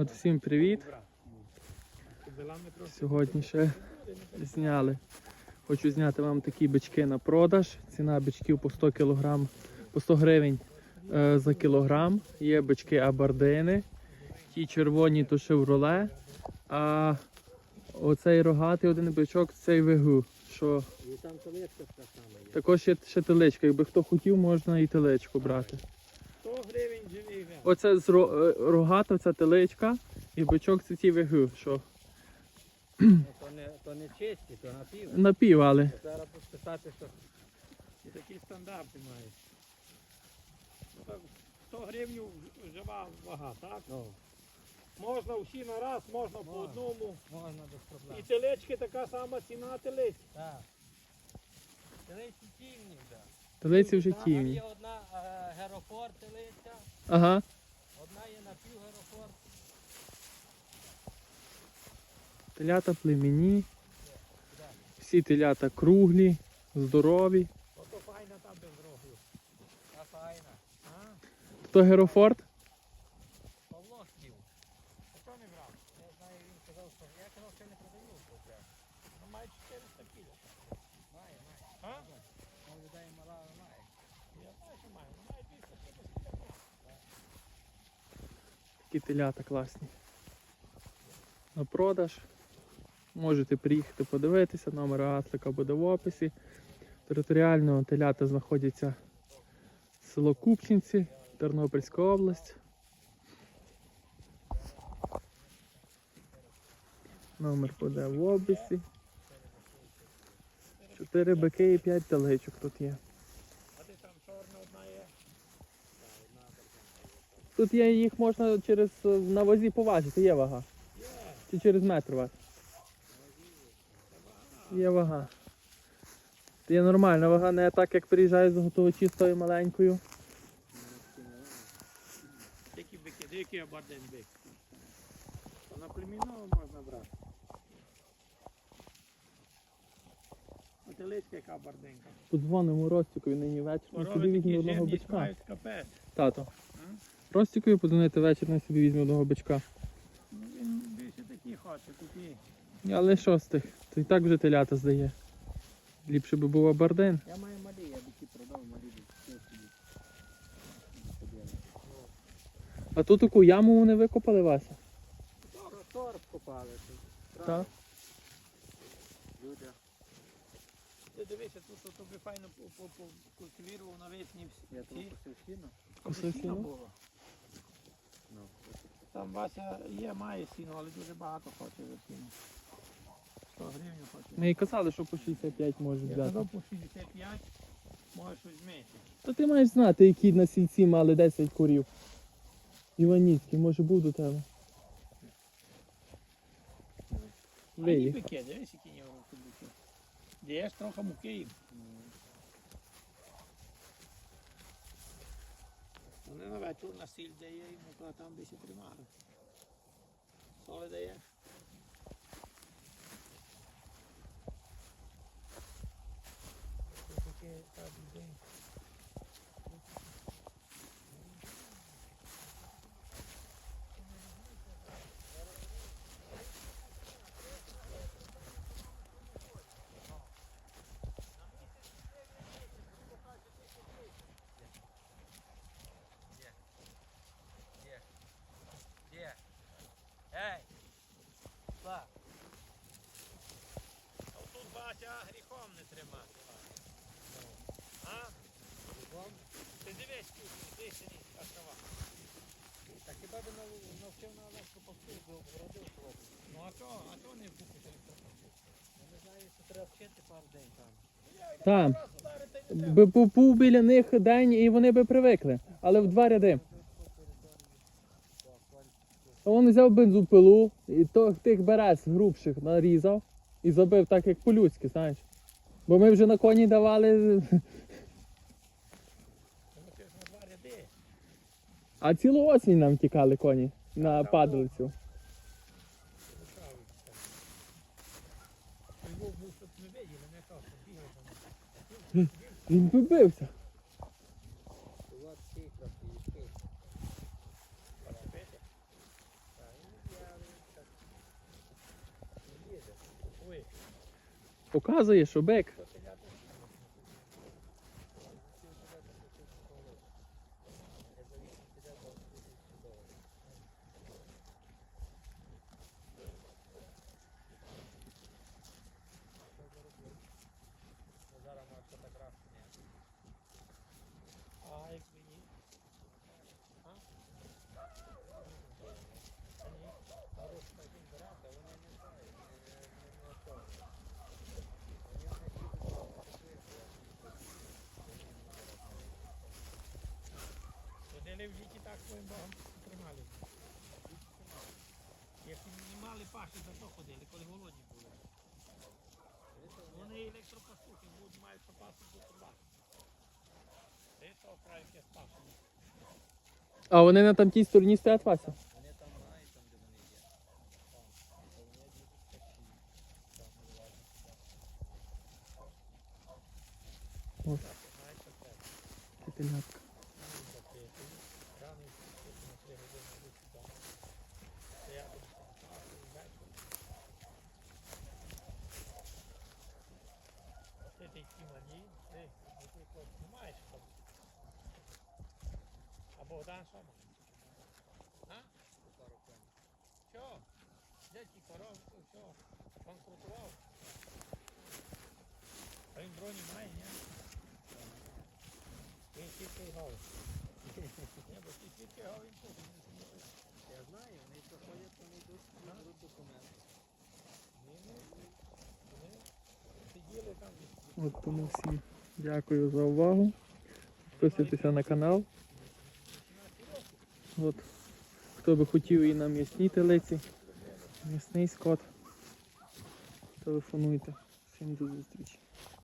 От всім привіт. Сьогодні ще зняли. Хочу зняти вам такі бички на продаж. Ціна бичків по 100 кг, по 100 гривень е, за кілограм. Є бички абардини. Ті червоні то шевроле. А оцей рогатий один бичок цей вигу. Що також є ще теличка. Якби хто хотів, можна і теличку брати. 100 гривень живий. Оце з ро- е, рогата, ця теличка, і бичок це ті вигу, що Ну, То не, то не чисті, то напів. напів, але Зараз писати, що і такі стандарти мають. Ну, так, 100 гривень жива вага, так? Можна всі на раз, можна по одному. Можна без І проблем. телечки така сама ціна телець. Так. Телиці тімні, так. телиці вже Там тівні. є одна Ага. одна є напівгерофор. Телята племені. Всі телята круглі, здорові. Ото файна там без рогів. Та файна. Хто Герофорд? Павло спів. А що не брав? Я знаю, він казав, що я казав, що не продаю. Ну, має 400 кіло. Має, має. А? Ну, людей мала, але має. Я знаю, що має. Має 250 кіло. Такі телята класні. На продаж. Можете приїхати подивитися, номер Аслика буде в описі. Територіально телята знаходяться село Купчинці, Тернопільська область. Номер буде в описі. Чотири бики і п'ять телечок тут є. А ти там чорна одна є? Тут є їх можна через е, на вазі поважити, є вага. Чи через метр вас? Є вага. Є нормальна вага, не так як приїжджає заготовичі з тою маленькою. Які бики, деякі абарден бик. На племінного можна брати. А телечка яка барденька. Подзвонимо Ростікові нині він собі візьме одного бичка. мають капець. Тато. А? Ростікові подзвонити ввечері, він собі візьме одного бичка. Ну, він більше такі хоче, такі. Але що з тих? То і так вже телята здає. Ліпше би був абардин. Я маю малі, я бики продав малі бики. А тут таку яму вони викопали Вася. Торф копали. Так. Люди. Ти дивися, тут тобі файно по- по- по- культивірував навесні всі. Я всі. тут сіно. Косив Сіно сіно? було. Там Вася є, має сіно, але дуже багато хоче за сіно. 100 гривень хоче. Ми і казали, що по 65 можуть Я взяти. казав по 65, можеш візьмити. Та ти маєш знати, які на сільці мали 10 курів. Іваніцький, може був до тебе. А ні Виїхав. дивись, які є руки бики. Дієш трохи муки їм. Вони на вечір на сіль дає йому, а там десь і тримали. Соли дає. Є. Ей! Па. А тут Вася гріхом не тримати. А? Ти дивись тут, ти сині, кашава. Так хіба би нав- навчив на електропосту, бо вродив хлопець. Ну а що, а що не вкупиш електропосту? Я не знаю, що треба вчити пару день там. Треба. Би був біля них день і вони би привикли. Але в два ряди. Він взяв бензопилу і то, тих берез грубших нарізав і забив так, як по-людськи, знаєш. Бо ми вже на коні давали, а цілу осінь нам тікали коні на падалицю. Він побився. Показує, що бек своїм Богом тримали. Як не мали паші, за то ходили, коли голодні були. Вони електропастухи, будуть мають запасу до труда. Це то спасення. А вони на там тій стороні стоять Вася? Вони там знають, там де вони є. Там. То вони. Там вилазять. Ось, Знаєте, це. це телятка. Ну, закрити. Рано йти на три години вийти вдома. Стояти там, так, і вечір. Ти такі малі, ти, ну, ти хлопці не маєш там. Має? А? Що? Де ті коровки, що? Банкрутував? А він броні має, ні? Він тільки його. Ні, бо ті тільки його він тут. Я знаю, вони проходять, вони йдуть, беруть документи. От тому всім дякую за увагу. Підписуйтеся на канал. От. Хто би хотів і на м'ясній телиці, м'ясний скот. Телефонуйте. Всім до зустрічі.